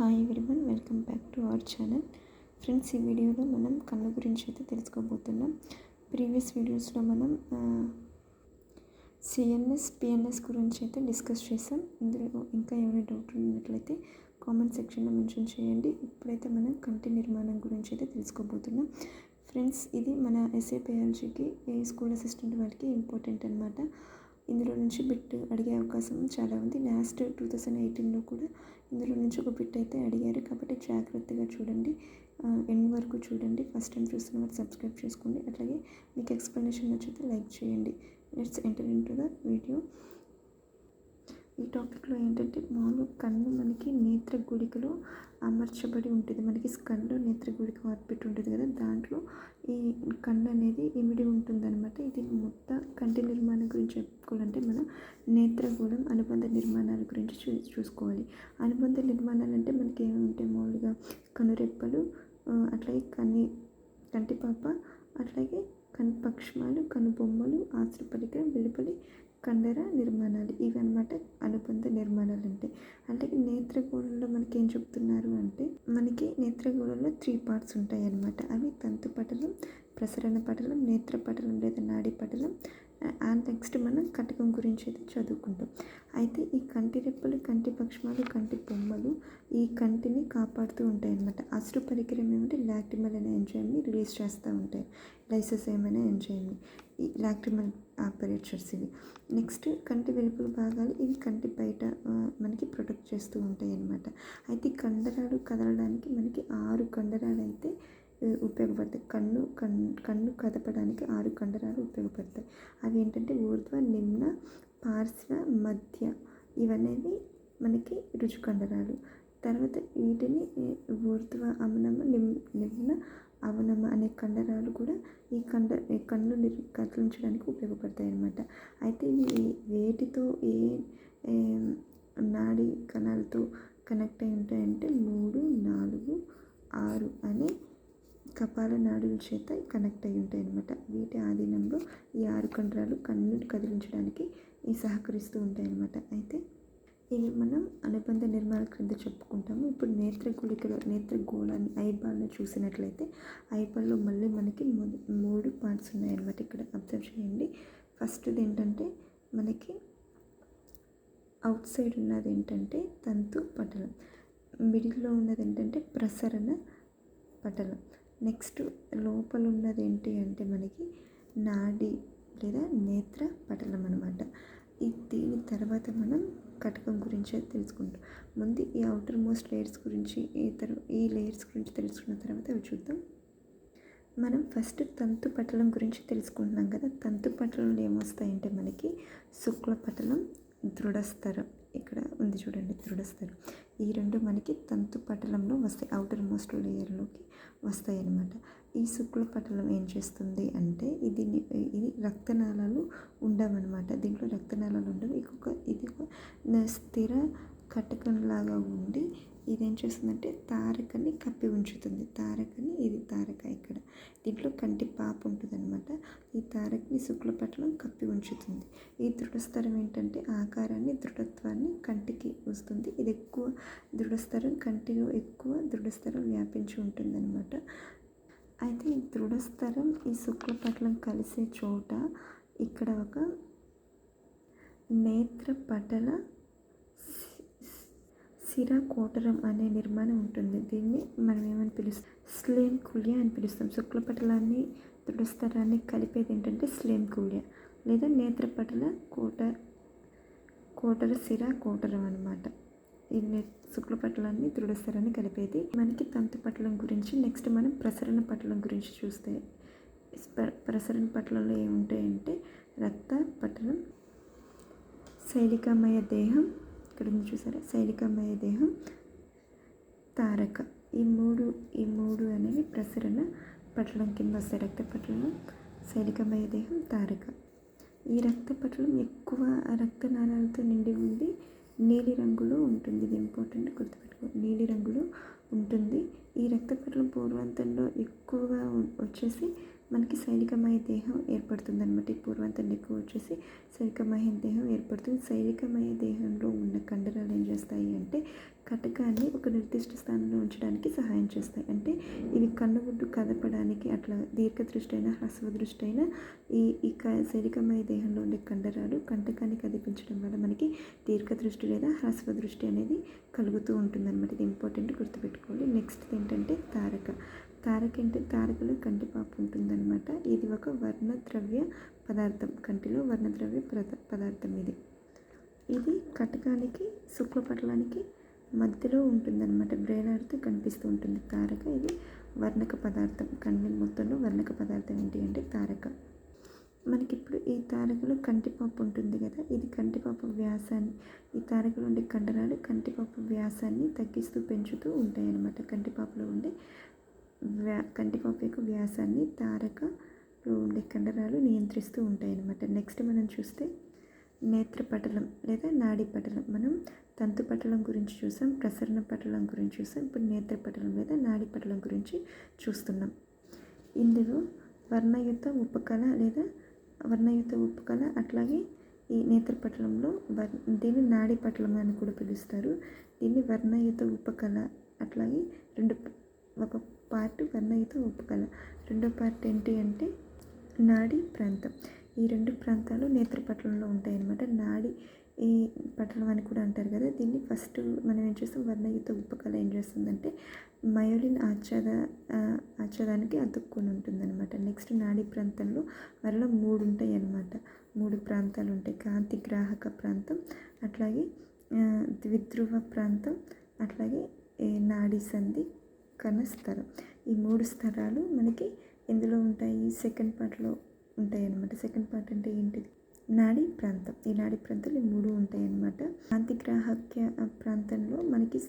Hi everyone welcome back to our channel friends ఈ వీడియోలో మనం కన్ను గురించి అయితే తెలుసుకోబోతున్నాం. ప్రీవియస్ వీడియోస్లో మనం సిఎన్ఎస్ పిఎన్ఎస్ గురించి అయితే డిస్కస్ చేసాం ఇందులో ఇంకా ఏమైనా డౌట్ ఉన్నట్లయితే కామెంట్ సెక్షన్లో మెన్షన్ చేయండి. ఇప్పుడైతే మనం కంటి నిర్మాణం గురించి అయితే తెలుసుకోబోతున్నాం. ఫ్రెండ్స్ ఇది మన ఎస్ఏపిఎల్జీకి స్కూల్ అసిస్టెంట్ వాళ్ళకి ఇంపార్టెంట్ అనమాట ఇందులో నుంచి బిట్ అడిగే అవకాశం చాలా ఉంది. లాస్ట్ టూ థౌజండ్ ఎయిటీన్లో కూడా ఇందులో నుంచి ఒక బిట్ అయితే అడిగారు. కాబట్టి జాగ్రత్తగా చూడండి. ఎండ్ వరకు చూడండి. ఫస్ట్ టైం చూసిన వారు సబ్స్క్రైబ్ చేసుకోండి. అట్లాగే మీకు ఎక్స్ప్లెనేషన్ నచ్చితే లైక్ చేయండి. Let's enter into the video ఈ టాపిక్లో ఏంటంటే మామూలు కన్ను మనకి నేత్ర గుడికలో అమర్చబడి ఉంటుంది. మనకి స్కన్లో నేత్ర గుడిక ఆర్బిట్ ఉంటుంది కదా దాంట్లో ఈ కన్ను అనేది ఇమిడి ఉంటుందన్నమాట. ఇది మొత్తం కంటి నిర్మాణం గురించి చెప్పుకోవాలంటే మనం నేత్రగూడం అనుబంధ నిర్మాణాల గురించి చూ చూసుకోవాలి. అనుబంధ నిర్మాణాలు అంటే మనకి ఏముంటాయి మామూలుగా కనురెప్పలు అట్లాగే కన్ని కంటిపాప అట్లాగే కను పక్షమాలు కనుబొమ్మలు ఆశ్రపలిక వెలుపలి కండర నిర్మాణాలు ఇవన్నమాట అనుబంధ నిర్మాణాలు అంటే అంటే నేత్రగోళంలో మనకి ఏం చెప్తున్నారు అంటే మనకి నేత్రగోళంలో త్రీ పార్ట్స్ ఉంటాయి అన్నమాట అవి తంతు పటలం ప్రసరణ పటలం నేత్ర పటలం లేదా నాడి పటలం అండ్ నెక్స్ట్ మనం కటకం గురించి అయితే చదువుకుంటాం అయితే ఈ కంటి రెప్పలు కంటి పక్షమాలు కంటి బొమ్మలు ఈ కంటిని కాపాడుతూ ఉంటాయి అన్నమాట అసలు పరికరం ఏమంటే లాక్టిమల్ అనే ఎంజైమ్ని రిలీజ్ చేస్తూ ఉంటాయి. లైసెస్ ఏమైనా ఎంజైమ్ని. ఈ లాక్టిమల్ ఆపరేటర్స్ ఇవి. నెక్స్ట్ కంటి వెలుపల భాగాలు ఇవి కంటి బయట మనకి ప్రొటెక్ట్ చేస్తూ ఉంటాయి అన్నమాట అయితే కండరాలు కదలడానికి మనకి ఆరు కండరాలు అయితే ఉపయోగపడతాయి. కన్ను కన్ను కన్ను కదపడానికి ఆరు కండరాలు ఉపయోగపడతాయి. అవి ఏంటంటే ఊర్ధ్వ నిమ్న పార్శ్వ మధ్య ఇవనేవి మనకి రుచు కండరాలు తర్వాత వీటిని ఊర్ధ్వ అమనమ నిమ్ నిమ్న అవనమ అనే కండరాలు కూడా ఈ కండ కన్ను నిర్ కదిలించడానికి ఉపయోగపడతాయి అన్నమాట అయితే ఇవి వేటితో ఏ నాడి కణాలతో కనెక్ట్ అయి ఉంటాయంటే మూడు నాలుగు ఆరు అనే కపాల నాడుల చేత కనెక్ట్ అయి ఉంటాయి అన్నమాట. వీటి ఆధీనంలో ఈ ఆరు కండరాలు కన్ను కదిలించడానికి ఈ సహకరిస్తూ ఉంటాయి అన్నమాట. అయితే ఇవి మనం అనుబంధ నిర్మాణ క్రింద చెప్పుకుంటాము. ఇప్పుడు నేత్ర గుళికలో నేత్ర గోళాన్ని ఐబాల్ని చూసినట్లయితే ఐబాల్లో మళ్ళీ మనకి మూడు పార్ట్స్ ఉన్నాయన్నమాట ఇక్కడ అబ్జర్వ్ చేయండి. ఫస్ట్ది ఏంటంటే మనకి అవుట్ సైడ్ ఉన్నది ఏంటంటే తంతు పటలం. మిడిల్లో ఉన్నది ఏంటంటే ప్రసరణ పటలం. నెక్స్ట్ లోపల ఉన్నది ఏంటి అంటే మనకి నాడి లేదా నేత్ర పటలం అనమాట ఈ దీని తర్వాత మనం కటకం గురించి తెలుసుకుంటాం. ముందు ఈ అవుటర్ మోస్ట్ లేయర్స్ గురించి ఈ తర్వాత ఈ లేయర్స్ గురించి తెలుసుకున్న తర్వాత అవి చూద్దాం. మనం ఫస్ట్ తంతు పటలం గురించి తెలుసుకుంటున్నాం కదా. తంతు పటలంలో ఏమొస్తాయంటే మనకి శుక్ల పటలం దృఢస్థరం ఇక్కడ ఉంది చూడండి దృఢస్థరం ఈ రెండు మనకి తంతు పటలంలో వస్తాయి అవుటర్ మోస్ట్ లేయర్లోకి వస్తాయి అన్నమాట ఈ శుక్ల పటలం ఏం చేస్తుంది అంటే ఇది ఇది రక్తనాళాలు ఉండవన్నమాట. దీంట్లో రక్తనాళాలు ఉండవు. ఒక ఇది ఒక స్థిర కటకంలాగా ఉండి ఇదేం చేస్తుందంటే తారకని కప్పి ఉంచుతుంది. తారకని ఇది తారక ఇక్కడ. దీంట్లో కంటి పాప ఉంటుంది అనమాట ఈ తారకని శుక్లపట్లం కప్పి ఉంచుతుంది. ఈ దృఢస్థరం ఏంటంటే ఆకారాన్ని దృఢత్వాన్ని కంటికి వస్తుంది. ఇది ఎక్కువ దృఢస్థరం కంటిలో ఎక్కువ దృఢస్థరం వ్యాపించి ఉంటుందన్నమాట. అయితే ఈ దృఢస్థరం ఈ శుక్లపట్లం కలిసే చోట ఇక్కడ ఒక నేత్ర పటల సిరా కోటరం అనే నిర్మాణం ఉంటుంది. దీన్ని మనం ఏమని పిలుస్తాం? స్లేమ్ కుల్య అని పిలుస్తాం. శుక్లపటలాన్ని దృఢస్థరాన్ని కలిపేది ఏంటంటే స్లేమ్ కుల్య లేదా నేత్రపటల కోట కోటర సిరా కోటరం అనమాట ఈ నే శుక్లపటలాన్ని దృఢస్థరాన్ని కలిపేది. మనకి తంతు పటలం గురించి నెక్స్ట్ మనం ప్రసరణ పటలం గురించి చూస్తే ప్రసరణ పటలంలో ఏముంటాయంటే రక్త పటలం శైలికామయ దేహం ఇక్కడ ఉంది చూసారా? శైలికమయ దేహం తారక. ఈ మూడు ఈ మూడు అనేవి ప్రసరణ పటలం కింద వస్తాయి. రక్త పటలం శైలికమయ దేహం తారక. ఈ రక్త పటలం ఎక్కువ రక్తనాళాలతో నిండి ఉంది నీలి రంగులో ఉంటుంది. ఇది ఇంపార్టెంట్ గుర్తుపెట్టుకో నీలి రంగులో ఉంటుంది. ఈ రక్త పటలం పూర్వాంతంలో ఎక్కువగా వచ్చేసి మనకి శైలికమయ దేహం ఏర్పడుతుంది అనమాట ఈ పూర్వంతం ఎక్కువ వచ్చేసి శైలికమయ దేహం ఏర్పడుతుంది. శైలికమయ దేహంలో ఉన్న కండరాలు ఏం చేస్తాయి అంటే కటకాన్ని ఒక నిర్దిష్ట స్థానంలో ఉంచడానికి సహాయం చేస్తాయి. అంటే ఇవి కన్నుగుడ్డు కదపడానికి అట్లా దీర్ఘదృష్టి అయినా హ్రస్వ దృష్టి అయినా ఈ ఈ క శరీరమయ దేహంలో ఉండే కండరాలు కంటకాన్ని కదిపించడం వల్ల మనకి దీర్ఘదృష్టి లేదా హ్రస్వ దృష్టి అనేది కలుగుతూ ఉంటుందన్నమాట. ఇది ఇంపార్టెంట్ గుర్తుపెట్టుకోవాలి. నెక్స్ట్ ఏంటంటే తారక. కారకంటి కారకులు తారకలో కంటిపాపు ఉంటుందన్నమాట. ఇది ఒక వర్ణద్రవ్య పదార్థం. కంటిలో వర్ణద్రవ్య పదార్థం ఇది. ఇది కటకానికి శుక్లపటలానికి మధ్యలో ఉంటుందన్నమాట. బ్రేలాడుతూ కనిపిస్తూ ఉంటుంది. తారక ఇది వర్ణక పదార్థం. కన్ను మొత్తంలో వర్ణక పదార్థం ఏంటి అంటే తారక మనకి ఇప్పుడు ఈ తారకలో కంటిపాపు ఉంటుంది కదా. ఇది కంటిపాపు వ్యాసాన్ని ఈ తారకలో ఉండే కండరాలు కంటిపాపు వ్యాసాన్ని తగ్గిస్తూ పెంచుతూ ఉంటాయి అన్నమాట కంటిపాపులో ఉండే వ్యా కంటిపాపు యొక్క వ్యాసాన్ని తారక ఉండే కండరాలు నియంత్రిస్తూ ఉంటాయి అన్నమాట నెక్స్ట్ మనం చూస్తే నేత్రపటలం లేదా నాడి పటలం. మనం తంతు పటలం గురించి చూసాం ప్రసరణ పటలం గురించి చూసాం ఇప్పుడు నేత్రపటలం లేదా నాడి పటలం గురించి చూస్తున్నాం. ఇందులో వర్ణయుత ఉపకళ లేదా వర్ణయుత ఉపకళ అట్లాగే ఈ నేత్రపటలంలో వర్ దీన్ని నాడి పటలం అని కూడా పిలుస్తారు. దీన్ని వర్ణయుత ఉపకళ అట్లాగే రెండు ఒక పార్ట్ వర్ణయుత ఉపకళ రెండో పార్ట్ ఏంటి అంటే నాడీ ప్రాంతం. ఈ రెండు ప్రాంతాలు నేత్రపటలంలో ఉంటాయి అన్నమాట నాడి ఈ పట్టణం అని కూడా అంటారు కదా. దీన్ని ఫస్ట్ మనం ఏం చేస్తాం? వర్ణయుత ఉపకళ ఏం చేస్తుందంటే మయోలిన్ ఆచ్ఛాద ఆచ్ఛాదానికి అతుక్కొని ఉంటుందన్నమాట. నెక్స్ట్ నాడీ ప్రాంతంలో మరలా మూడు ఉంటాయి అన్నమాట మూడు ప్రాంతాలు ఉంటాయి. కాంతి గ్రాహక ప్రాంతం అట్లాగే ద్విధ్రువ ప్రాంతం అట్లాగే నాడీ సంధి కణ స్థరం ఈ మూడు స్థరాలు మనకి ఎందులో ఉంటాయి. సెకండ్ పార్ట్లో ఉంటాయి అన్నమాట సెకండ్ పార్ట్ అంటే ఏంటిది నాడీ ప్రాంతం. ఈ నాడీ ప్రాంతాలు ఈ మూడు ఉంటాయి అన్నమాట కాంతిగ్రాహక్య ప్రాంతంలో మనకి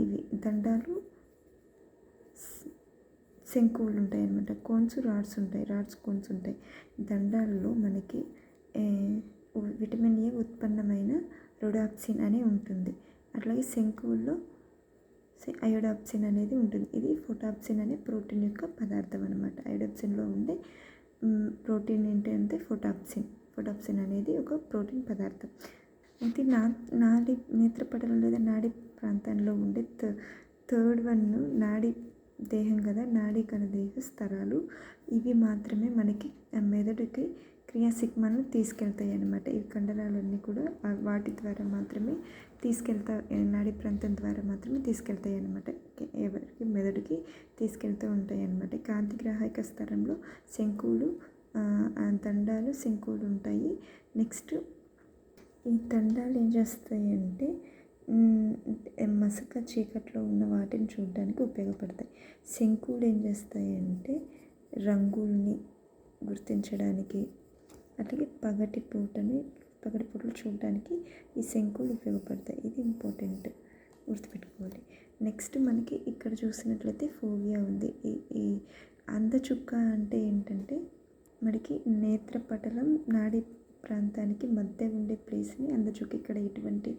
ఇవి దండాలు శంకువులు ఉంటాయి అన్నమాట కోన్స్ రాడ్స్ ఉంటాయి. రాడ్స్ కోన్స్ ఉంటాయి. దండాల్లో మనకి విటమిన్ ఏ ఉత్పన్నమైన రొడాప్సిన్ అనే ఉంటుంది. అట్లాగే శంకువుల్లో అయోడాప్సిన్ అనేది ఉంటుంది. ఇది ఫోటాప్సిన్ అనే ప్రోటీన్ యొక్క పదార్థం అనమాట అయోడాప్సిన్లో ఉండే ప్రోటీన్ ఏంటి అంటే ఫోటాప్సిన్ ఫోటాప్సిన్ అనేది ఒక ప్రోటీన్ పదార్థం. అయితే నా నాడి నేత్రపటలం లేదా నాడి ప్రాంతంలో ఉండే థర్డ్ వన్ నాడి దేహం కదా నాడీ కణ దేహ స్థరాలు. ఇవి మాత్రమే మనకి మెదడుకి క్రియాశిక్మను తీసుకెళ్తాయి అన్నమాట. ఈ కండరాలన్నీ కూడా వాటి ద్వారా మాత్రమే తీసుకెళ్తా నాడీ ప్రాంతం ద్వారా మాత్రమే తీసుకెళ్తాయి అన్నమాట ఎవరికి మెదడుకి తీసుకెళ్తూ ఉంటాయి అన్నమాట కాంతిగ్రాహక స్థలంలో శంకువులు దండాలు శంకువులు ఉంటాయి. నెక్స్ట్ ఈ దండాలు ఏం చేస్తాయి అంటే మసక చీకట్లో ఉన్న వాటిని చూడడానికి ఉపయోగపడతాయి. శంకువులు ఏం చేస్తాయి అంటే రంగుల్ని గుర్తించడానికి అలాగే పగటి పూటని పగడి పూటలు చూడడానికి ఈ శంకులు ఉపయోగపడతాయి. ఇది ఇంపార్టెంట్. గుర్తుపెట్టుకోవాలి. నెక్స్ట్ మనకి ఇక్కడ చూసినట్లయితే ఫోవియా ఉంది. ఈ ఈ అందచుక్క అంటే ఏంటంటే మనకి నేత్రపటలం నాడీ ప్రాంతానికి మధ్య ఉండే ప్లేస్ని అందచూకి ఇక్కడ ఎటువంటి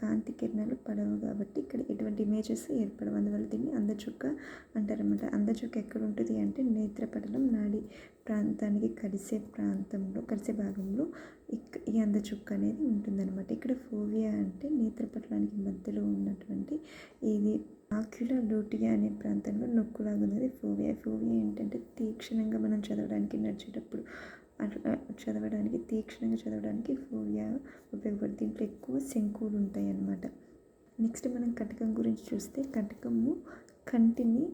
కాంతి కిరణాలు పడవు కాబట్టి ఇక్కడ ఎటువంటి ఇమేజెస్ ఏర్పడవు. అందువల్ల దీన్ని అందచుక్క అంటారనమాట అందచుక్క ఎక్కడ ఉంటుంది అంటే నేత్రపటలం నాడి ప్రాంతానికి కలిసే ప్రాంతంలో కలిసే భాగంలో ఇక్ ఈ అందచుక్క అనేది ఉంటుందన్నమాట. ఇక్కడ ఫోవియా అంటే నేత్రపటలానికి మధ్యలో ఉన్నటువంటి ఇది ఆక్యులర్ లూటియా అనే ప్రాంతంలో నొక్కులాగా ఉన్నది ఫోవియా. ఫోవియా ఏంటంటే తీక్షణంగా మనం చదవడానికి నడిచేటప్పుడు చదవడానికి తీక్షణంగా చదవడానికి ఫోవియా ఉపయోగపడుతుంది. దీంట్లో ఎక్కువ శంకువులు ఉంటాయి అన్నమాట నెక్స్ట్ మనం కటకం గురించి చూస్తే కటకము కంటిని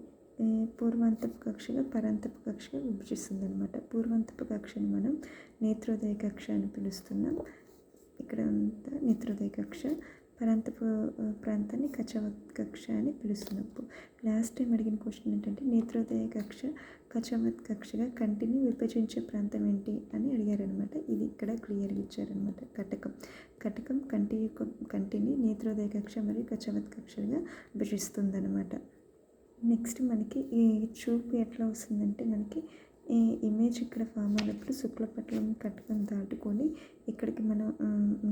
పూర్వాంతపు కక్షగా పరాంతపు కక్షగా విభజిస్తుంది అనమాట పూర్వాంతపు కక్షని మనం నేత్రోదయ కక్ష అని పిలుస్తున్నాం. ఇక్కడ అంతా నేత్రోదయ కక్ష పరాంతపు ప్రాంతాన్ని కచవత్ కక్ష అని పిలుస్తున్నాం లాస్ట్ టైం అడిగిన క్వశ్చన్ ఏంటంటే నేత్రోదయ కక్ష కచవత్ కక్షగా కంటిని విభజించే ప్రాంతం ఏంటి అని అడిగారనమాట ఇది ఇక్కడ క్లియర్గా ఇచ్చారనమాట కటకం. కటకం కంటి యొక్క కంటిని నేత్రోదయ కక్ష మరియు కచవత్ కక్షగా విభజిస్తుందనమాట నెక్స్ట్ మనకి ఈ చూపు ఎట్లా వస్తుందంటే మనకి ఈ ఇమేజ్ ఇక్కడ ఫామ్ అయినప్పుడు శుక్లపట్లం కటకం దాటుకొని ఇక్కడికి మనం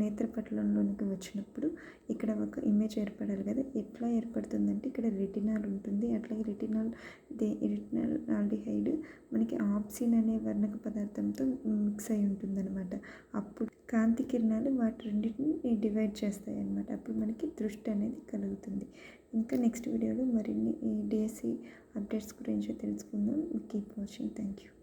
నేత్రపట్లంలోనికి వచ్చినప్పుడు ఇక్కడ ఒక ఇమేజ్ ఏర్పడాలి కదా. ఎట్లా ఏర్పడుతుందంటే ఇక్కడ రెటినాల్ ఉంటుంది. అట్లాగే రెటినాల్ దే రెటినాల్ ఆల్డిహైడ్ మనకి ఆప్సిన్ అనే వర్ణక పదార్థంతో మిక్స్ అయి ఉంటుందన్నమాట. అప్పుడు కాంతి కిరణాలు వాటి రెండింటిని డివైడ్ చేస్తాయి అన్నమాట అప్పుడు మనకి దృష్టి అనేది కలుగుతుంది. ఇంకా నెక్స్ట్ వీడియోలో మరిన్ని ఈ డిఎస్సి అప్డేట్స్ గురించి తెలుసుకుందాం. Keep watching thank you